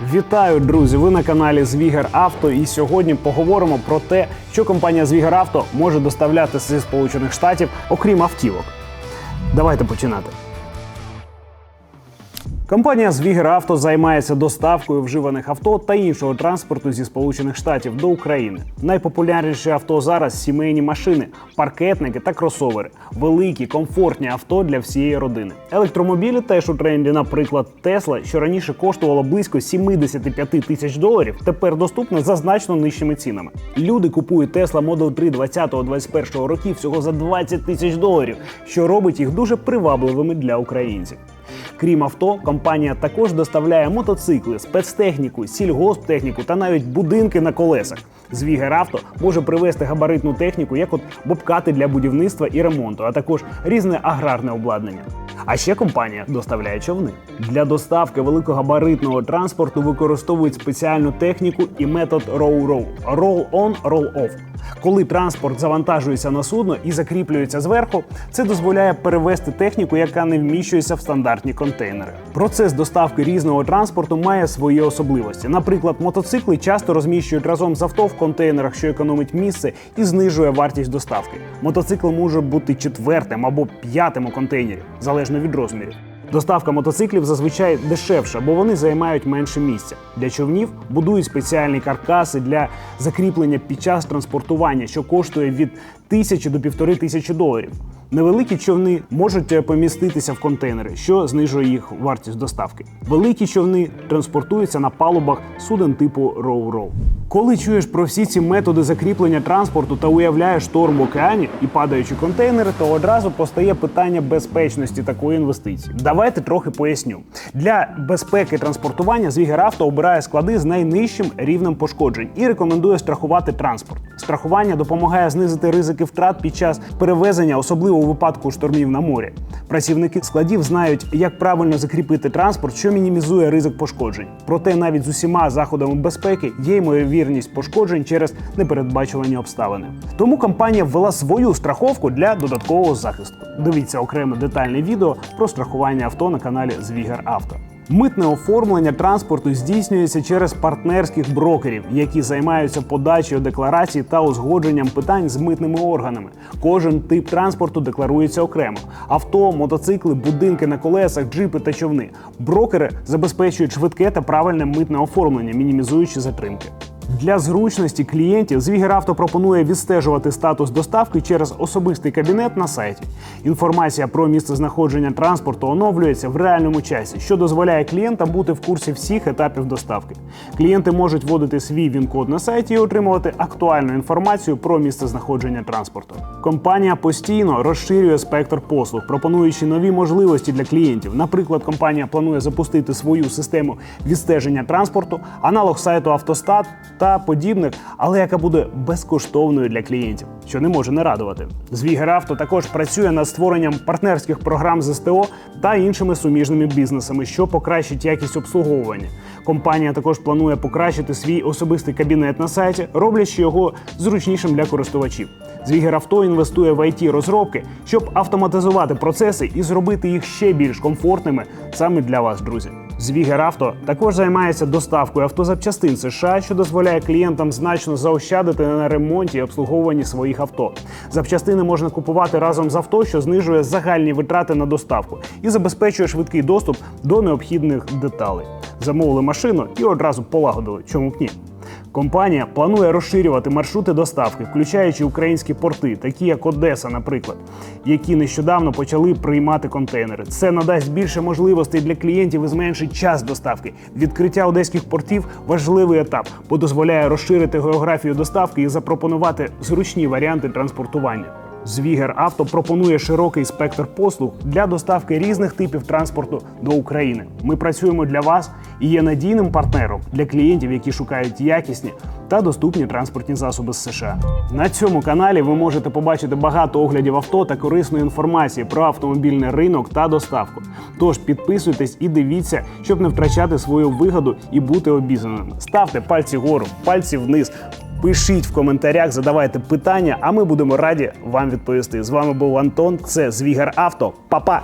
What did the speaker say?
Вітаю, друзі! Ви на каналі Звігер Авто. І сьогодні поговоримо про те, що компанія Звігер Авто може доставляти зі Сполучених Штатів, окрім автівок. Давайте починати. Компанія Звігер Авто займається доставкою вживаних авто та іншого транспорту зі Сполучених Штатів до України. Найпопулярніші авто зараз сімейні машини, паркетники та кросовери, великі, комфортні авто для всієї родини. Електромобілі теж у тренді, наприклад, Тесла, що раніше коштувала близько 75 тисяч доларів, тепер доступна за значно нижчими цінами. Люди купують Tesla Model 3 20-21 років всього за 20 тисяч доларів, що робить їх дуже привабливими для українців. Крім авто, компанія також доставляє мотоцикли, спецтехніку, сільгосптехніку та навіть будинки на колесах. Звігер авто може привезти габаритну техніку, як от бобкати для будівництва і ремонту, а також різне аграрне обладнання. А ще компанія доставляє човни. Для доставки великогабаритного транспорту використовують спеціальну техніку і метод row-row – roll-on, roll-off. Коли транспорт завантажується на судно і закріплюється зверху, це дозволяє перевести техніку, яка не вміщується в стандартні контейнери. Процес доставки різного транспорту має свої особливості. Наприклад, мотоцикли часто розміщують разом з авто в контейнерах, що економить місце і знижує вартість доставки. Мотоцикл може бути четвертим або п'ятим у контейнері, залежно від розмірів. Доставка мотоциклів зазвичай дешевша, бо вони займають менше місця. Для човнів будують спеціальні каркаси для закріплення під час транспортування, що коштує від тисячі до півтори тисячі доларів. Невеликі човни можуть е, поміститися в контейнери, що знижує їх вартість доставки. Великі човни транспортуються на палубах суден типу роу-роу. Коли чуєш про всі ці методи закріплення транспорту та уявляєш шторм в океані і падаючі контейнери, то одразу постає питання безпечності такої інвестиції. Давайте трохи поясню. Для безпеки транспортування Звігер Авто обирає склади з найнижчим рівнем пошкоджень і рекомендує страхувати транспорт. Страхування допомагає знизити ризики втрат під час перевезення, особливо у випадку штормів на морі. Працівники складів знають, як правильно закріпити транспорт, що мінімізує ризик пошкоджень. Проте навіть з усіма заходами безпеки є ймовірність пошкоджень через непередбачувані обставини. Тому компанія ввела свою страховку для додаткового захисту. Дивіться окреме детальне відео про страхування авто на каналі Звігер Авто. Митне оформлення транспорту здійснюється через партнерських брокерів, які займаються подачею декларацій та узгодженням питань з митними органами. Кожен тип транспорту декларується окремо: авто, мотоцикли, будинки на колесах, джипи та човни. Брокери забезпечують швидке та правильне митне оформлення, мінімізуючи затримки. Для зручності клієнтів Звігеравто пропонує відстежувати статус доставки через особистий кабінет на сайті. Інформація про місцезнаходження транспорту оновлюється в реальному часі, що дозволяє клієнтам бути в курсі всіх етапів доставки. Клієнти можуть вводити свій він-код на сайті і отримувати актуальну інформацію про місцезнаходження транспорту. Компанія постійно розширює спектр послуг, пропонуючи нові можливості для клієнтів. Наприклад, компанія планує запустити свою систему відстеження транспорту, аналог сайту Автостат та подібних, але яка буде безкоштовною для клієнтів, що не може не радувати. Звігеравто також працює над створенням партнерських програм з СТО та іншими суміжними бізнесами, що покращить якість обслуговування. Компанія також планує покращити свій особистий кабінет на сайті, роблячи його зручнішим для користувачів. Звігеравто інвестує в it розробки, щоб автоматизувати процеси і зробити їх ще більш комфортними саме для вас, друзі. Звігер Авто також займається доставкою автозапчастин США, що дозволяє клієнтам значно заощадити на ремонті і обслуговуванні своїх авто. Запчастини можна купувати разом з авто, що знижує загальні витрати на доставку і забезпечує швидкий доступ до необхідних деталей. Замовили машину і одразу полагодили. Чому б ні? Компанія планує розширювати маршрути доставки, включаючи українські порти, такі як Одеса, наприклад, які нещодавно почали приймати контейнери. Це надасть більше можливостей для клієнтів і зменшить час доставки. Відкриття одеських портів важливий етап, бо дозволяє розширити географію доставки і запропонувати зручні варіанти транспортування. Звігер Авто пропонує широкий спектр послуг для доставки різних типів транспорту до України. Ми працюємо для вас і є надійним партнером для клієнтів, які шукають якісні та доступні транспортні засоби з США. На цьому каналі ви можете побачити багато оглядів авто та корисної інформації про автомобільний ринок та доставку. Тож підписуйтесь і дивіться, щоб не втрачати свою вигоду і бути обізнаними. Ставте пальці вгору, пальці вниз. Пишіть в коментарях, задавайте питання, а ми будемо раді вам відповісти. З вами був Антон. Це Звігар Авто. Па-па!